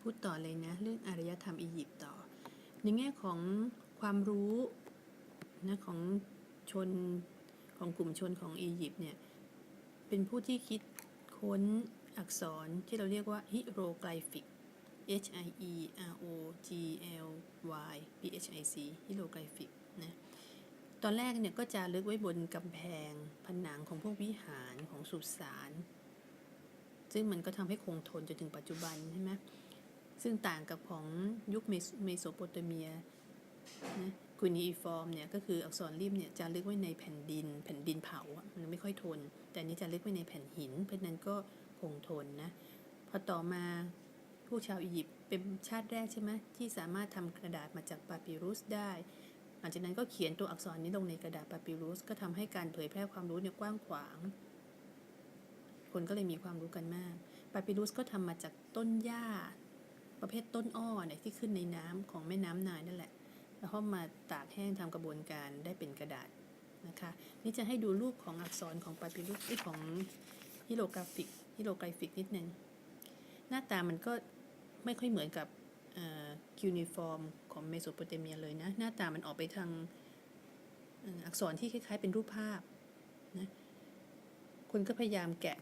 พูดต่อเลยนะเรื่องอารยธรรมอียิปต์ต่อ ในแง่ของความรู้นะของชนของกลุ่มชนของอียิปต์เนี่ยเป็นผู้ที่คิดค้นอักษรที่เราเรียกว่าฮิโรไกลฟิก H I E R O G L Y P H I C ฮิโรไกลฟิกนะตอนแรกเนี่ยก็จะลึกไว้บนกำแพงผนังของพวกวิหารของสุสานซึ่งมันก็ทำให้คงทนจนถึงปัจจุบันใช่ไหม ซึ่งต่างกับของยุคเมโสโปเตเมียนะกุนีฟอร์มเนี่ยก็คืออักษรริมเนี่ยจะลึกไว้ในแผ่นดิน แผ่นดินเผาอะมันไม่ค่อยทน แต่อันนี้จะลึกไว้ในแผ่นหิน เพราะฉะนั้นก็คงทนนะพอต่อมาพวกชาวอียิปต์เป็นชาติแรกใช่ไหมที่สามารถทำกระดาษมาจากปาปิรุสได้หลังจากนั้นก็เขียนตัวอักษรนี้ลงในกระดาษปาปิรุสก็ทำให้การเผยแพร่ความรู้เนี่ยกว้างขวาง คนก็เลยมีความรู้กันมากปาปิรุสก็ทำมาจากต้นหญ้า ประเภทต้นอ้อเนี่ยที่ขึ้นในน้ำของแม่น้ำนายนั่นแหละ แล้วก็มาตากแห้งทำกระบวนการได้เป็นกระดาษนะคะ นี่จะให้ดูรูปของอักษรของปาปิรุสที่ของฮิโรกราฟิกฮิโรกราฟิกนิดนึงหน้าตามันก็ไม่ค่อยเหมือนกับคิวนิฟอร์มของเมโสโปเตเมียเลยนะ หน้าตามันออกไปทางอักษรที่คล้าย ๆ เป็นรูปภาพนะคนก็พยายามแกะ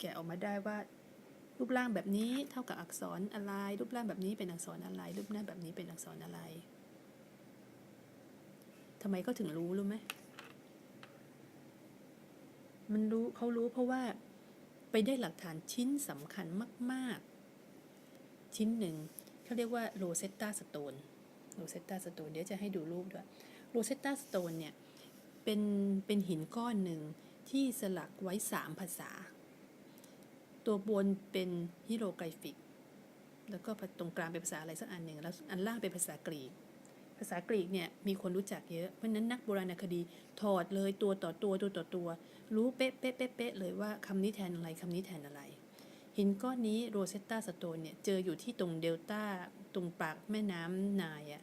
แกะออกมาได้ว่า รูปร่างแบบนี้เท่ากับอักษรอะไร รูปร่างแบบนี้เป็นอักษรอะไร รูปหน้าแบบนี้เป็นอักษรอะไรทำไมก็ถึงรู้รู้ไหมมันรู้เขารู้เพราะว่าไปได้หลักฐานชิ้นสำคัญมาก ๆ ชิ้นหนึ่งเขาเรียกว่าโรเซตตาสโตนโรเซตตาสโตนเดี๋ยวจะให้ดูรูปด้วยโรเซตตาสโตนเนี่ยเป็นเป็นหินก้อนหนึ่งที่สลักไว้สามภาษา ตัวบนเป็นฮิโรไกฟิก แล้วก็ตรงกลางเป็นภาษาอะไรสักอันหนึ่งแล้วอันล่างเป็นภาษากรีก ภาษากรีกเนี่ยมีคนรู้จักเยอะ เพราะฉะนั้นนักโบราณคดีถอดเลยตัวต่อตัวตัวต่อตัว รู้เป๊ะเป๊ะเป๊ะเป๊ะเลยว่าคำนี้แทนอะไรคำนี้แทนอะไร หินก้อนนี้โรเซตตาสโตนเนี่ยเจออยู่ที่ตรงเดลต้าตรงปากแม่น้ำนายอะ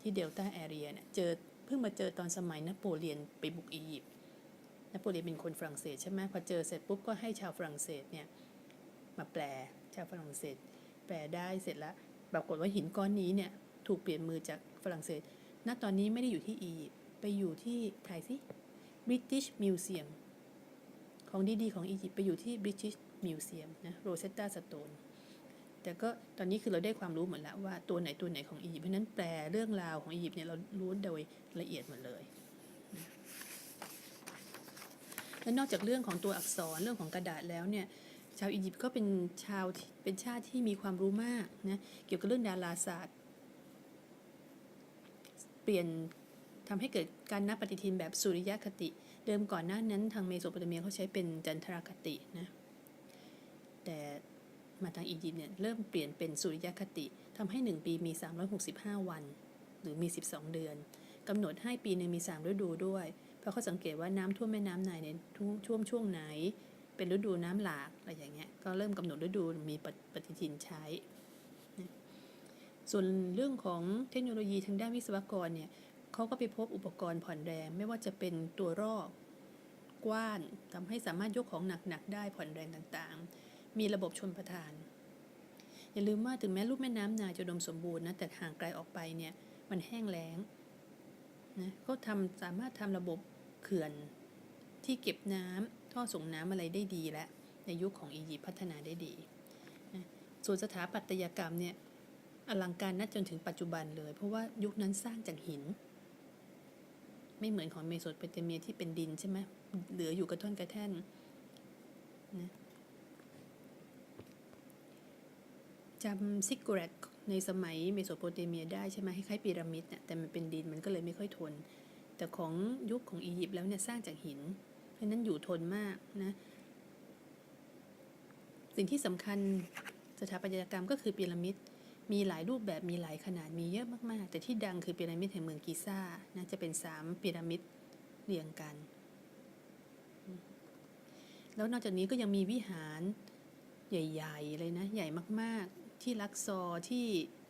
ที่เดลต้าแอเรียเนี่ยเจอเพิ่งมาเจอตอนสมัยนโปเลียนไปบุกอียิปต์นโปเลียนเป็นคนฝรั่งเศสใช่ไหมพอเจอเสร็จปุ๊บก็ให้ชาวฝรั่งเศสเนี่ย มาแปลชาวฝรั่งเศส แปลได้เสร็จแล้วปรากฏว่าหินก้อนนี้เนี่ยถูกเปลี่ยนมือจากฝรั่งเศส ณ ตอนนี้ไม่ได้อยู่ที่อียิปต์ไปอยู่ที่ใครสิ British Museum ของดีๆของอียิปต์ไปอยู่ที่ British Museum นะ Rosetta Stone แต่ก็ตอนนี้คือเราได้ความรู้หมดแล้วว่าตัวไหนตัวไหนของอียิปต์เพราะนั้นแปลเรื่องราวของอียิปต์เนี่ยเรารู้โดยละเอียดหมดเลยและนอกจากเรื่องของตัวอักษรเรื่องของกระดาษแล้วเนี่ย ชาวอียิปต์ก็เป็นชาวเป็นชาติที่มีความรู้มากนะเกี่ยวกับเรื่องดาราศาสตร์ เปลี่ยนทำให้เกิดการนับปฏิทินแบบสุริยคติ เดิมก่อนหน้านั้นทางเมโสโปเตเมียเขาใช้เป็นจันทรคตินะแต่มาทางอียิปต์เนี่ยเริ่มเปลี่ยนเป็นสุริยคติทำให้ 1 ปีมี 365 วัน หรือมี 12 เดือนกำหนดให้ปีหนึงมี 3 ฤดูด้วย เพราะเขาสังเกตว่าน้ำท่วมแม่น้ำไนายเนี่ยท่วมช่วงไหน เป็นฤดูน้ำหลากอะไรอย่างเงี้ยก็เริ่มกำหนดฤดูมีปฏิปฏิทินใช้ ส่วนเรื่องของเทคโนโลยีทางด้านวิศวกรเนี่ยเขาก็ไปพบอุปกรณ์ผ่อนแรง ไม่ว่าจะเป็นตัวรอกกว้านทำให้สามารถยกของหนักๆได้ผ่อนแรงต่างๆ มีระบบชนประทาน อย่าลืมว่าถึงแม้รูปแม่น้ำนายจะดมสมบูรณ์นะแต่ห่างไกลออกไปเนี่ยมันแห้งแล้งนะก็ทำสามารถทำระบบเขื่อน ที่เก็บน้ำท่อส่งน้ำอะไรได้ดีแล้วในยุคของอียิปต์พัฒนาได้ดีนะส่วนสถาปัตยกรรมเนี่ยอลังการนัดจนถึงปัจจุบันเลย เพราะว่ายุคนั้นสร้างจากหิน ไม่เหมือนของเมโสโปเตเมียที่เป็นดินใช่ไหมเหลืออยู่กระท่อนกระแท่นนะจำซิกเกตในสมัยเมโสโปเตเมียได้ใช่ไหมคล้ายๆพีระมิดเนี่ยแต่มันเป็นดินมันก็เลยไม่ค่อยทน แต่ของยุคของอียิปต์แล้วเนี่ยสร้างจากหิน เพราะนั้นอยู่ทนมากนะ สิ่งที่สำคัญสถาปัตยกรรมก็คือพีระมิด มีหลายรูปแบบมีหลายขนาดมีเยอะมากๆ แต่ที่ดังคือพีระมิดแห่งเมืองกิซ่านะจะเป็นสามพีระมิดเรียงกัน แล้วนอกจากนี้ก็ยังมีวิหารใหญ่ ๆ เลยนะ ใหญ่มากๆ ที่ลักซอร์ที่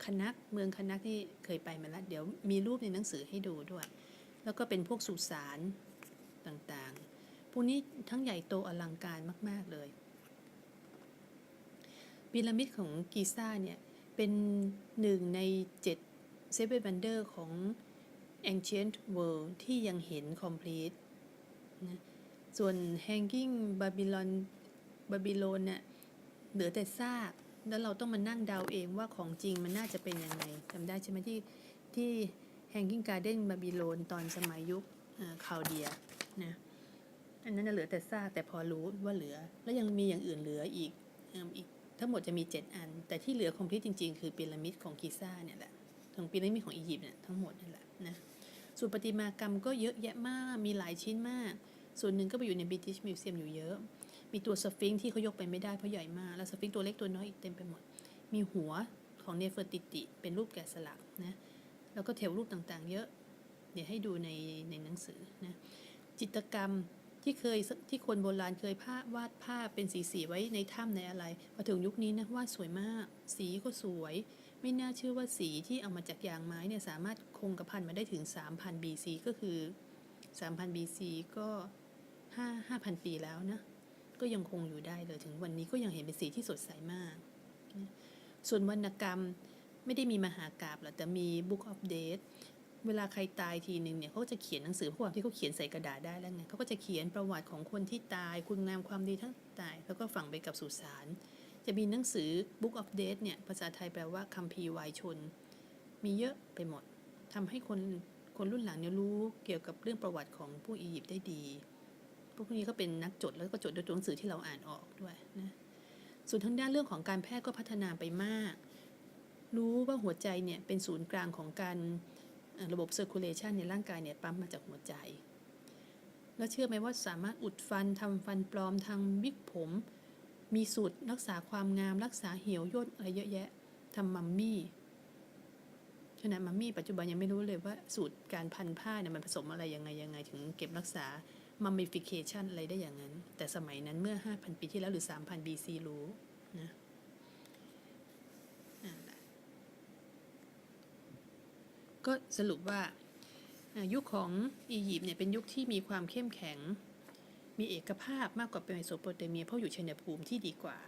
คนักเมืองคนักที่เคยไปมาแล้ว เดี๋ยวมีรูปในหนังสือให้ดูด้วย แล้วก็เป็นพวกสุสานต่างๆ พวกนี้ทั้งใหญ่โตอลังการมาก ๆ เลยพีระมิดของกีซ่าเนี่ย เป็นหนึ่งในเจ็ดเซเว่นวันเดอร์ของ Ancient World ที่ยังเห็น complete นะส่วน Hanging Babylon บาบิโลนเนี่ยเหลือแต่ซาก แล้วเราต้องมานั่งเดาเองว่าของจริงมันน่าจะเป็นยังไงจำได้ใช่ไหมที่ที่ Hanging Garden บาบิโลนตอนสมัยยุคคาเดียนะ อันนั้นนะเหลือแต่ซากแต่พอรู้ว่าเหลือ แล้วยังมีอย่างอื่นเหลืออีกอีกทั้งหมดจะมี 7 อัน แต่ที่เหลือคอมพลีทจริง ๆ คือพีระมิดของกิซ่าเนี่ยแหละของพีระมิดของอียิปต์เนี่ยทั้งหมดนั่นแหละนะส่วนประติมากรรมก็เยอะแยะมากมีหลายชิ้นมาก ส่วนหนึ่งก็ไปอยู่ใน British Museum อยู่เยอะ มีตัวสฟิงค์ที่เขายกไปไม่ได้เพราะใหญ่มาก แล้วสฟิงค์ตัวเล็กตัวน้อยอีกเต็มไปหมด มีหัวของเนเฟอร์ติติ เป็นรูปแกะสลักนะแล้วก็เทวรูปต่างๆ เยอะ เดี๋ยวให้ดูในในหนังสือนะจิตรกรรม ที่เคยที่คนโบราณเคยภาพวาดภาพเป็นสีสีๆไว้ในถ้ำในอะไรพอถึงยุคนี้นะวาดสวยมาก สีก็สวย ไม่น่าเชื่อว่าสีที่เอามาจากยางไม้เนี่ยสามารถคงกระพันมาได้ถึง 3,000 BC ก็คือ 3,000 BC ก็5 5,000 ปีแล้วนะ ก็ยังคงอยู่ได้เลยถึงวันนี้ก็ยังเห็นเป็นสีที่สดใสมาก ส่วนวรรณกรรมไม่ได้มีมหากราบหรอกแต่มี Book of Death เวลาใครตายทีหนึ่งเนี่ยเขาก็จะเขียนหนังสือพราะว่าที่เขาเขียนใส่กระดาษได้แล้วไงเขาก็จะเขียนประวัติของคนที่ตาย คุณงามความดีทั้งตาย แล้วก็ฝังไปกับสุสานจะมีหนังสือ Book of Death เนี่ยภาษาไทยแปลว่าคัมภีร์วายชน มีเยอะไปหมดทำให้คนคนรุ่นหลังเนี่ยรู้เกี่ยวกับเรื่องประวัติของผู้อียิปต์ได้ดี พวกนี้ก็เป็นนักจดแล้วก็จดด้วยตัวหนังสือที่เราอ่านออกด้วยนะส่วนทางด้านเรื่องของการแพทย์ก็พัฒนาไปมาก รู้ว่าหัวใจเนี่ยเป็นศูนย์กลางของการ ระบบ circulation ในร่างกายเนี่ยปั๊มมาจากหัวใจ แล้วเชื่อไหมว่าสามารถอุดฟันทำฟันปลอมทำวิกผม มีสูตรรักษาความงามรักษาเหี่ยวย่นอะไรเยอะแยะทำมัมมี่ขณะมัมมี่ปัจจุบันยังไม่รู้เลยว่าสูตรการพันผ้าเนี่ยมันผสมอะไรยังไงยังไง ถึงเก็บรักษา mummification อะไรได้อย่างนั้น แต่สมัยนั้นเมื่อ 5,000 ปีที่แล้วหรือ 3,000 BC รู้นะนั่นแหละ ก็สรุปว่ายุคของอียิปต์เนี่ยเป็นยุคที่มีความเข้มแข็ง มีเอกภาพมากกว่าเมโสโปเตเมียเพราะอยู่ชัยภูมิที่ดีกว่า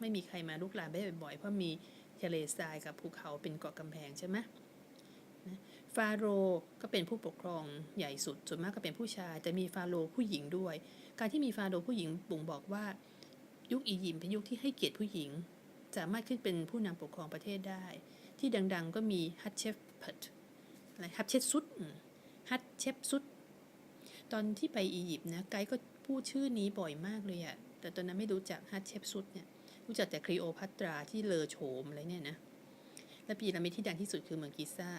ไม่มีใครมาลุกลามได้บ่อยๆเพราะมีทะเลทรายกับภูเขาเป็นเกาะกำแพงใช่ไหมฟาโรห์ก็เป็นผู้ปกครองใหญ่สุด ส่วนมากก็เป็นผู้ชาย แต่มีฟาโรห์ผู้หญิงด้วย การที่มีฟาโรห์ผู้หญิงบ่งบอกว่ายุคอียิปต์เป็นยุคที่ให้เกียรติผู้หญิง สามารถขึ้นเป็นผู้นำปกครองประเทศได้ ที่ดังๆก็มีฮัตเชฟเพัด อะไรฮัตเชฟซุดฮัตเชฟซุดตอนที่ไปอียิปต์นะไกด์ก็พูดชื่อนี้บ่อยมากเลยอะแต่ตอนนั้นไม่รู้จักฮัตเชฟซุดเนี่ยรู้จักแต่คลีโอพัตราที่เลอโฉมอะไรเนี่ยนะและพีระมิดที่ดังที่สุดคือเมืองกิซ่า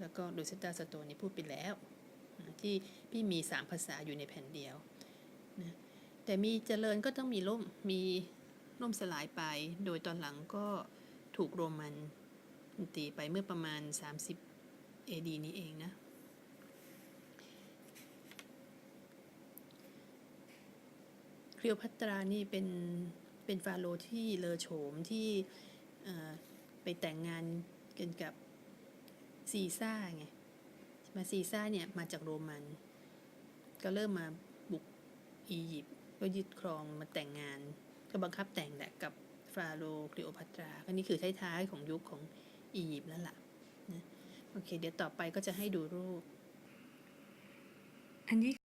แล้วก็ลูเซตตาสโตนนี่พูดไปแล้ว ที่พี่มีสามภาษาอยู่ในแผ่นเดียวนะแต่มีเจริญก็ต้องมีล่มมีล่มสลายไป โดยตอนหลังก็ถูกโรมันตีไปเมื่อประมาณ 30 AD นี้เองนะคลีโอพัตรานี่เป็นเป็นฟาโรห์ที่เลอโฉมที่ไปแต่งงานกันกับซีซ่าไงมาซีซ่าเนี่ยมาจากโรมัน ก็เริ่มมาบุกอียิปต์ก็ยึดครองมาแต่งงาน ก็บังคับแต่งแหละกับฟาโรห์คลีโอพัตราก็นี่คือท้ายๆของยุคของอียิปต์แล้วละนะ โอเค เดี๋ยวต่อไปก็จะให้ดูรูป อันนี้